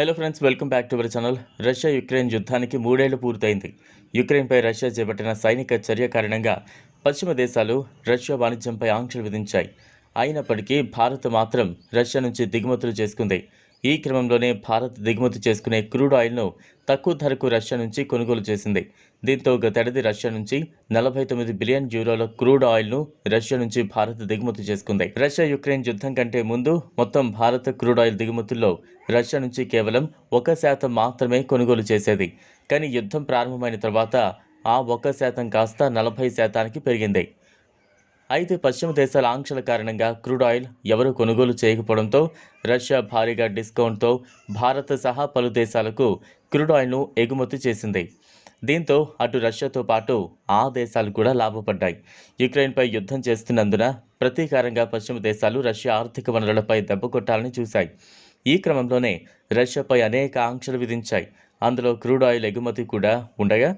Hello friends welcome back to our channel Russia Ukraine యుద్ధానికి మూడేళ్ళు పూర్తయింది. యుక్రెయిన్పై రష్యా చేపట్టిన సైనిక చర్య కారణంగా పశ్చిమ దేశాలు రష్యా వాణిజ్యంపై ఆంక్షలు విధించాయి. అయినప్పటికీ భారత్ మాత్రం రష్యా నుంచి దిగుమతులు చేసుకుంది. ఈ క్రమంలోనే భారత్ దిగుమతి చేసుకునే క్రూడ్ ఆయిల్ను తక్కువ ధరకు రష్యా నుంచి కొనుగోలు చేసింది. దీంతో గతేడాది రష్యా నుంచి నలభై తొమ్మిది బిలియన్ యూరోల క్రూడ్ ఆయిల్ను రష్యా నుంచి భారత్ దిగుమతి చేసుకుంది. రష్యా యుక్రెయిన్ యుద్ధం కంటే ముందు మొత్తం భారత క్రూడ్ ఆయిల్ దిగుమతుల్లో రష్యా నుంచి కేవలం ఒక శాతం మాత్రమే కొనుగోలు చేసేది. కానీ యుద్ధం ప్రారంభమైన తర్వాత ఆ ఒక శాతం కాస్త నలభై శాతానికి పెరిగింది. అయితే పశ్చిమ దేశాల ఆంక్షల కారణంగా క్రూడ్ ఆయిల్ ఎవరూ కొనుగోలు చేయకపోవడంతో రష్యా భారీగా డిస్కౌంట్తో భారత్ సహా పలు దేశాలకు క్రూడ్ ఆయిల్ను ఎగుమతి చేసింది. దీంతో అటు రష్యాతో పాటు ఆ దేశాలు కూడా లాభపడ్డాయి. యుక్రెయిన్పై యుద్ధం చేస్తున్నందున ప్రతీకారంగా పశ్చిమ దేశాలు రష్యా ఆర్థిక వనరులపై దెబ్బ కొట్టాలని చూశాయి. ఈ క్రమంలోనే రష్యాపై అనేక ఆంక్షలు విధించాయి. అందులో క్రూడ్ ఆయిల్ ఎగుమతి కూడా ఉండగా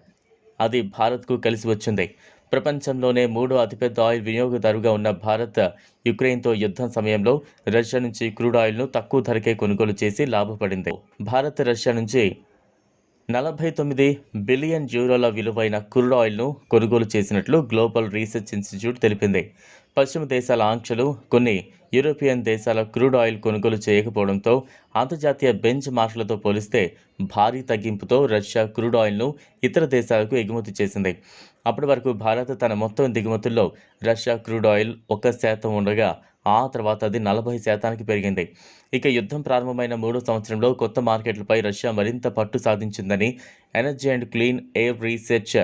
అది భారత్కు కలిసి వచ్చింది. ప్రపంచంలోనే మూడో అతిపెద్ద ఆయిల్ వినియోగదారుగా ఉన్న భారత్ యుక్రెయిన్తో యుద్ధం సమయంలో రష్యా నుంచి క్రూడ్ ఆయిల్ను తక్కువ ధరకే కొనుగోలు చేసి లాభపడింది. భారత్ రష్యా నుంచి నలభై తొమ్మిది బిలియన్ యూరోల విలువైన క్రూడ్ ఆయిల్ను కొనుగోలు చేసినట్లు గ్లోబల్ రీసెర్చ్ ఇన్స్టిట్యూట్ తెలిపింది. పశ్చిమ దేశాల ఆంక్షలు కొన్ని యూరోపియన్ దేశాల క్రూడ్ ఆయిల్ కొనుగోలు చేయకపోవడంతో అంతర్జాతీయ బెంచ్ మార్కులతో పోలిస్తే భారీ తగ్గింపుతో రష్యా క్రూడ్ ఆయిల్ను ఇతర దేశాలకు ఎగుమతి చేసింది. అప్పటి వరకు భారత్ తన మొత్తం దిగుమతుల్లో రష్యా క్రూడ్ ఆయిల్ ఒక శాతం ఉండగా ఆ తర్వాత అది నలభై శాతానికి పెరిగింది. ఇక యుద్ధం ప్రారంభమైన మూడో సంవత్సరంలో కొత్త మార్కెట్లపై రష్యా మరింత పట్టు సాధించిందని energy and clean air research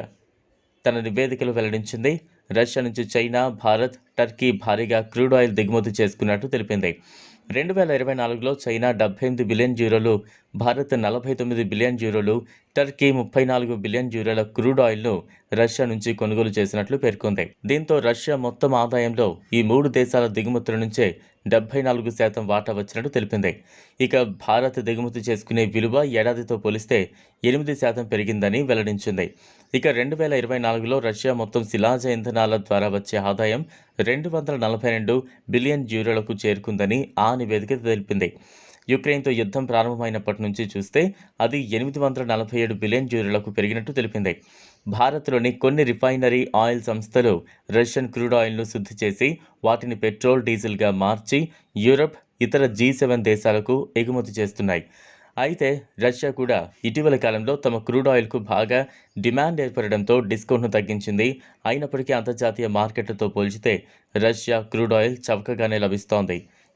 తన నివేదికలో వెల్లడించింది. రష్యా నుంచి చైనా భారత్ టర్కీ భారీగా క్రూడ్ ఆయిల్ దిగుమతి చేసుకున్నట్టు తెలిపింది. రెండు వేల ఇరవై నాలుగులో చైనా డెబ్బై ఎనిమిది బిలియన్ యూరోలు భారత్ నలభై తొమ్మిది బిలియన్ యూరోలు టర్కీ ముప్పై నాలుగు బిలియన్ యూరోల క్రూడ్ ఆయిల్ను రష్యా నుంచి కొనుగోలు చేసినట్లు పేర్కొంది. దీంతో రష్యా మొత్తం ఆదాయంలో ఈ మూడు దేశాల దిగుమతుల నుంచే డెబ్బై నాలుగు శాతం వాటా వచ్చినట్టు తెలిపింది. ఇక భారత్ దిగుమతి చేసుకునే విలువ ఏడాదితో పోలిస్తే ఎనిమిది శాతం పెరిగిందని వెల్లడించింది. ఇక రెండు వేల ఇరవై నాలుగులో రష్యా మొత్తం శిలాజ ఇంధనాల ద్వారా వచ్చే ఆదాయం రెండు వందల నలభై రెండు బిలియన్ యూరోలకు చేరుకుందని ఆ నివేదిక తెలిపింది. యుక్రెయిన్తో యుద్ధం ప్రారంభమైనప్పటి నుంచి చూస్తే అది ఎనిమిది వందల నలభై ఏడు బిలియన్ జ్యూరులకు పెరిగినట్టు తెలిపింది. భారత్లోని కొన్ని రిఫైనరీ ఆయిల్ సంస్థలు రష్యన్ క్రూడ్ ఆయిల్ను శుద్ధి చేసి వాటిని పెట్రోల్ డీజిల్గా మార్చి యూరప్ ఇతర జీ సెవెన్ దేశాలకు ఎగుమతి చేస్తున్నాయి. అయితే రష్యా కూడా ఇటీవల కాలంలో తమ క్రూడ్ ఆయిల్కు బాగా డిమాండ్ ఏర్పడడంతో డిస్కౌంట్ను తగ్గించింది. అయినప్పటికీ అంతర్జాతీయ మార్కెట్లతో పోల్చితే రష్యా క్రూడ్ ఆయిల్ చవకగానే లభిస్తోంది.